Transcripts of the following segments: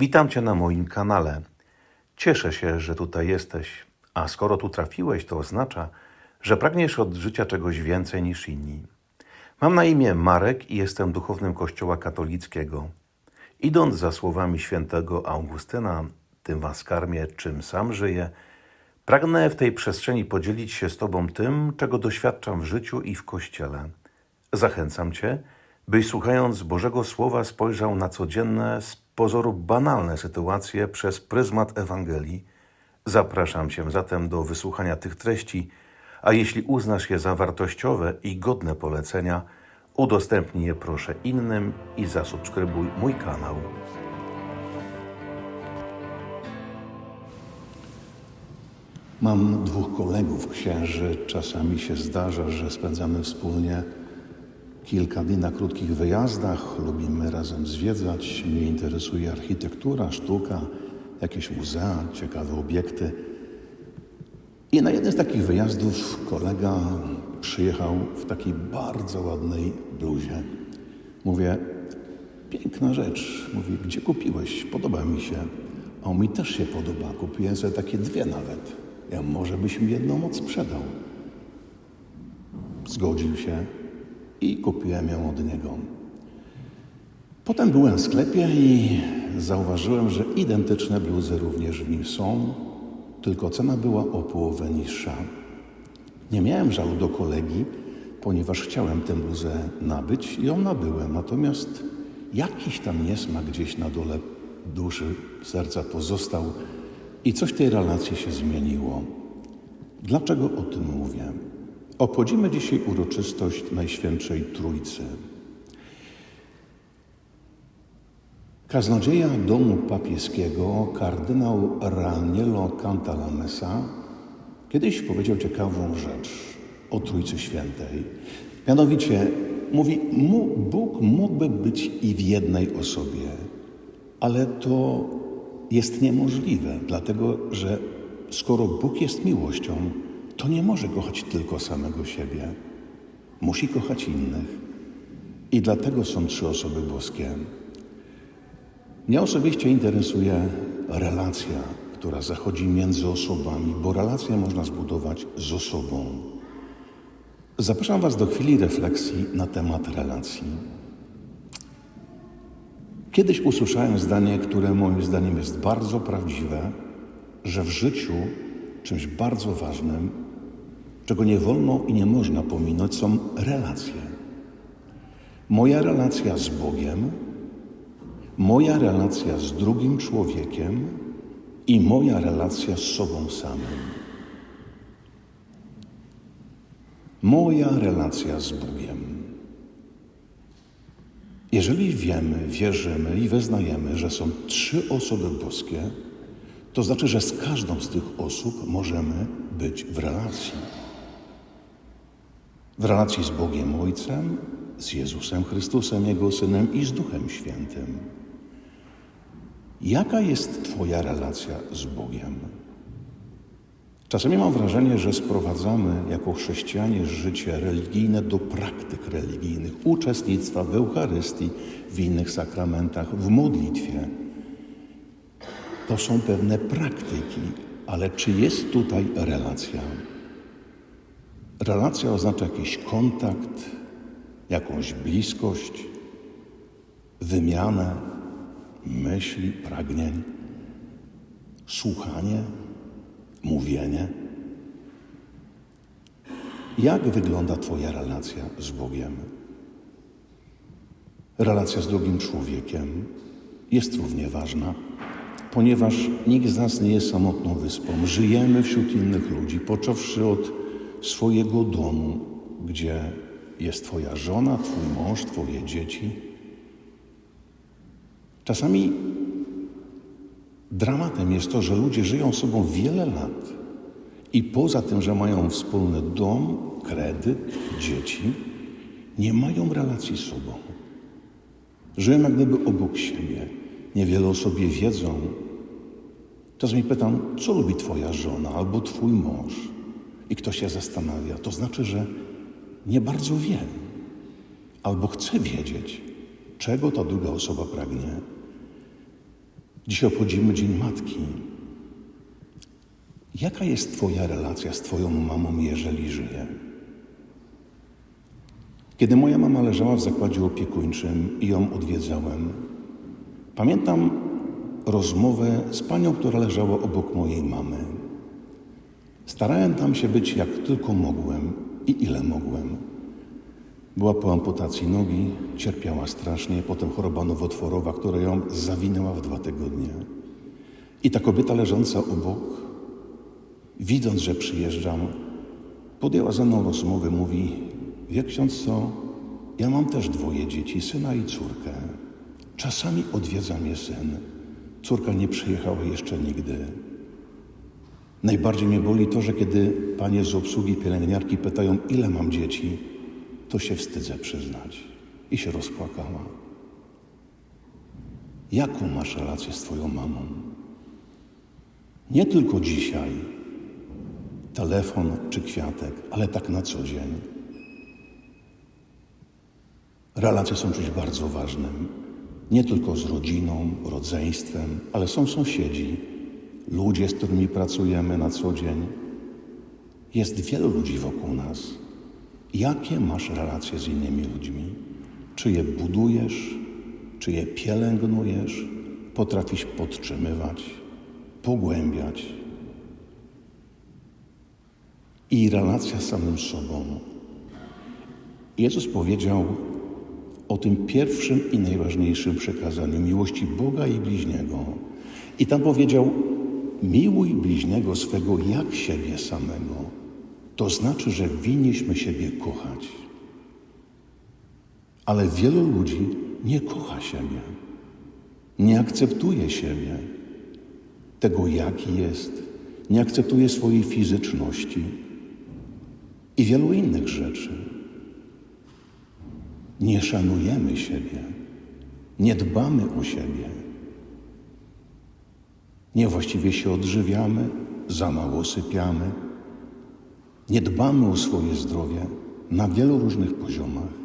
Witam Cię na moim kanale. Cieszę się, że tutaj jesteś, a skoro tu trafiłeś, to oznacza, że pragniesz od życia czegoś więcej niż inni. Mam na imię Marek i jestem duchownym Kościoła katolickiego. Idąc za słowami świętego Augustyna, tym was karmię, czym sam żyję, pragnę w tej przestrzeni podzielić się z Tobą tym, czego doświadczam w życiu i w Kościele. Zachęcam Cię, byś słuchając Bożego Słowa spojrzał na codzienne, pozoru banalne sytuacje przez pryzmat Ewangelii. Zapraszam Cię zatem do wysłuchania tych treści, a jeśli uznasz je za wartościowe i godne polecenia, udostępnij je proszę innym i zasubskrybuj mój kanał. Mam dwóch kolegów księży. Czasami się zdarza, że spędzamy wspólnie kilka dni na krótkich wyjazdach. Lubimy razem zwiedzać. Mnie interesuje architektura, sztuka, jakieś muzea, ciekawe obiekty. I na jeden z takich wyjazdów kolega przyjechał w takiej bardzo ładnej bluzie. Mówię, piękna rzecz. Mówi, gdzie kupiłeś? Podoba mi się. A on mi też się podoba. Kupiłem sobie takie dwie nawet. Ja może byś mi jedną odsprzedał. Zgodził się i kupiłem ją od niego. Potem byłem w sklepie i zauważyłem, że identyczne bluzy również w nim są, tylko cena była o połowę niższa. Nie miałem żalu do kolegi, ponieważ chciałem tę bluzę nabyć i ją nabyłem. Natomiast jakiś tam niesmak gdzieś na dole duszy, serca pozostał i coś w tej relacji się zmieniło. Dlaczego o tym mówię? Obchodzimy dzisiaj uroczystość Najświętszej Trójcy. Kaznodzieja domu papieskiego, kardynał Raniello Cantalamessa, kiedyś powiedział ciekawą rzecz o Trójcy Świętej. Mianowicie mówi, Bóg mógłby być i w jednej osobie, ale to jest niemożliwe, dlatego że skoro Bóg jest miłością, to nie może kochać tylko samego siebie. Musi kochać innych. I dlatego są trzy osoby boskie. Mnie osobiście interesuje relacja, która zachodzi między osobami, bo relację można zbudować z osobą. Zapraszam Was do chwili refleksji na temat relacji. Kiedyś usłyszałem zdanie, które moim zdaniem jest bardzo prawdziwe, że w życiu czymś bardzo ważnym, czego nie wolno i nie można pominąć, są relacje. Moja relacja z Bogiem, moja relacja z drugim człowiekiem i moja relacja z sobą samym. Moja relacja z Bogiem. Jeżeli wiemy, wierzymy i wyznajemy, że są trzy osoby boskie, to znaczy, że z każdą z tych osób możemy być w relacji. W relacji z Bogiem Ojcem, z Jezusem Chrystusem, Jego Synem i z Duchem Świętym. Jaka jest Twoja relacja z Bogiem? Czasami mam wrażenie, że sprowadzamy jako chrześcijanie życie religijne do praktyk religijnych, uczestnictwa w Eucharystii, w innych sakramentach, w modlitwie. To są pewne praktyki, ale czy jest tutaj relacja? Relacja oznacza jakiś kontakt, jakąś bliskość, wymianę myśli, pragnień, słuchanie, mówienie. Jak wygląda Twoja relacja z Bogiem? Relacja z drugim człowiekiem jest równie ważna, ponieważ nikt z nas nie jest samotną wyspą. Żyjemy wśród innych ludzi, począwszy od swojego domu, gdzie jest Twoja żona, Twój mąż, Twoje dzieci. Czasami dramatem jest to, że ludzie żyją sobą wiele lat i poza tym, że mają wspólny dom, kredyt, dzieci, nie mają relacji z sobą. Żyją jak gdyby obok siebie. Niewiele o sobie wiedzą. Czasami pytam, co lubi Twoja żona albo Twój mąż? I ktoś się zastanawia. To znaczy, że nie bardzo wie albo chce wiedzieć, czego ta druga osoba pragnie. Dziś obchodzimy Dzień Matki. Jaka jest Twoja relacja z Twoją mamą, jeżeli żyje? Kiedy moja mama leżała w zakładzie opiekuńczym i ją odwiedzałem, pamiętam rozmowę z panią, która leżała obok mojej mamy. Starałem tam się być jak tylko mogłem i ile mogłem. Była po amputacji nogi, cierpiała strasznie, potem choroba nowotworowa, która ją zawinęła w dwa tygodnie. I ta kobieta leżąca obok, widząc, że przyjeżdżam, podjęła ze mną rozmowę, mówi, wie ksiądz co, ja mam też dwoje dzieci, syna i córkę. Czasami odwiedza mnie syn. Córka nie przyjechała jeszcze nigdy. Najbardziej mnie boli to, że kiedy panie z obsługi pielęgniarki pytają, ile mam dzieci, to się wstydzę przyznać. I się rozpłakała. Jaką masz relację z twoją mamą? Nie tylko dzisiaj, telefon czy kwiatek, ale tak na co dzień. Relacje są czymś bardzo ważnym. Nie tylko z rodziną, rodzeństwem, ale są sąsiedzi, ludzie, z którymi pracujemy na co dzień. Jest wielu ludzi wokół nas. Jakie masz relacje z innymi ludźmi? Czy je budujesz, czy je pielęgnujesz, potrafisz podtrzymywać, pogłębiać? I relacja z samym sobą. Jezus powiedział o tym pierwszym i najważniejszym przekazaniu miłości Boga i bliźniego. I tam powiedział: Miłuj bliźniego swego jak siebie samego. To znaczy, że winniśmy siebie kochać. Ale wielu ludzi nie kocha siebie, nie akceptuje siebie, tego jaki jest, nie akceptuje swojej fizyczności i wielu innych rzeczy. Nie szanujemy siebie, nie dbamy o siebie, niewłaściwie się odżywiamy, za mało sypiamy, nie dbamy o swoje zdrowie na wielu różnych poziomach.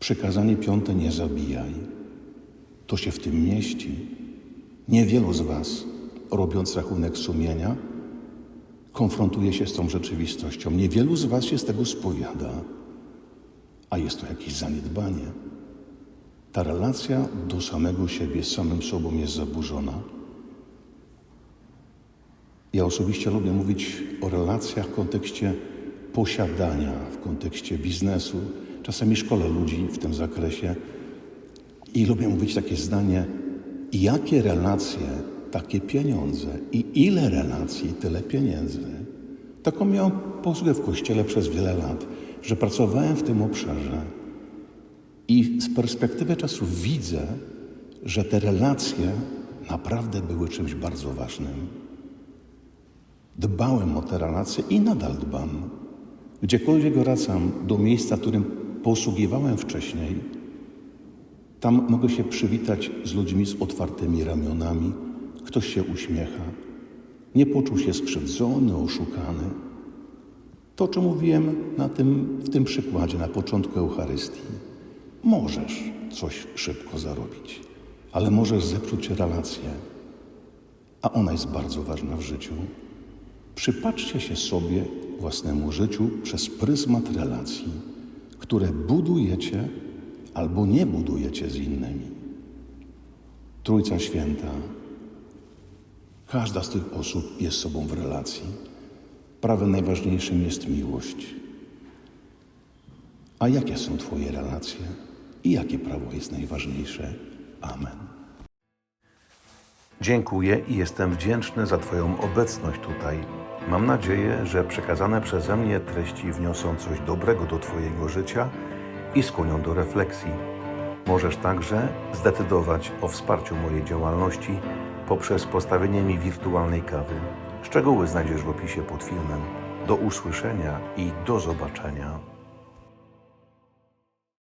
Przykazanie piąte nie zabijaj. To się w tym mieści. Niewielu z Was, robiąc rachunek sumienia, konfrontuje się z tą rzeczywistością. Niewielu z Was się z tego spowiada, a jest to jakieś zaniedbanie. Ta relacja do samego siebie, z samym sobą jest zaburzona. Ja osobiście lubię mówić o relacjach w kontekście posiadania, w kontekście biznesu. Czasami szkole ludzi w tym zakresie i lubię mówić takie zdanie: jakie relacje, takie pieniądze i ile relacji, tyle pieniędzy. Taką miałem posługę w kościele przez wiele lat, że pracowałem w tym obszarze i z perspektywy czasu widzę, że te relacje naprawdę były czymś bardzo ważnym. Dbałem o te relacje i nadal dbam. Gdziekolwiek wracam do miejsca, którym posługiwałem wcześniej, tam mogę się przywitać z ludźmi z otwartymi ramionami. Ktoś się uśmiecha. Nie poczuł się skrzywdzony, oszukany. To, o czym mówiłem na tym, w tym przykładzie, na początku Eucharystii. Możesz coś szybko zarobić, ale możesz zepsuć relację, a ona jest bardzo ważna w życiu. Przypatrzcie się sobie własnemu życiu przez pryzmat relacji, które budujecie albo nie budujecie z innymi. Trójca Święta. Każda z tych osób jest sobą w relacji. Prawem najważniejszym jest miłość. A jakie są Twoje relacje i jakie prawo jest najważniejsze? Amen. Dziękuję i jestem wdzięczny za Twoją obecność tutaj. Mam nadzieję, że przekazane przeze mnie treści wniosą coś dobrego do Twojego życia i skłonią do refleksji. Możesz także zdecydować o wsparciu mojej działalności poprzez postawienie mi wirtualnej kawy. Szczegóły znajdziesz w opisie pod filmem. Do usłyszenia i do zobaczenia.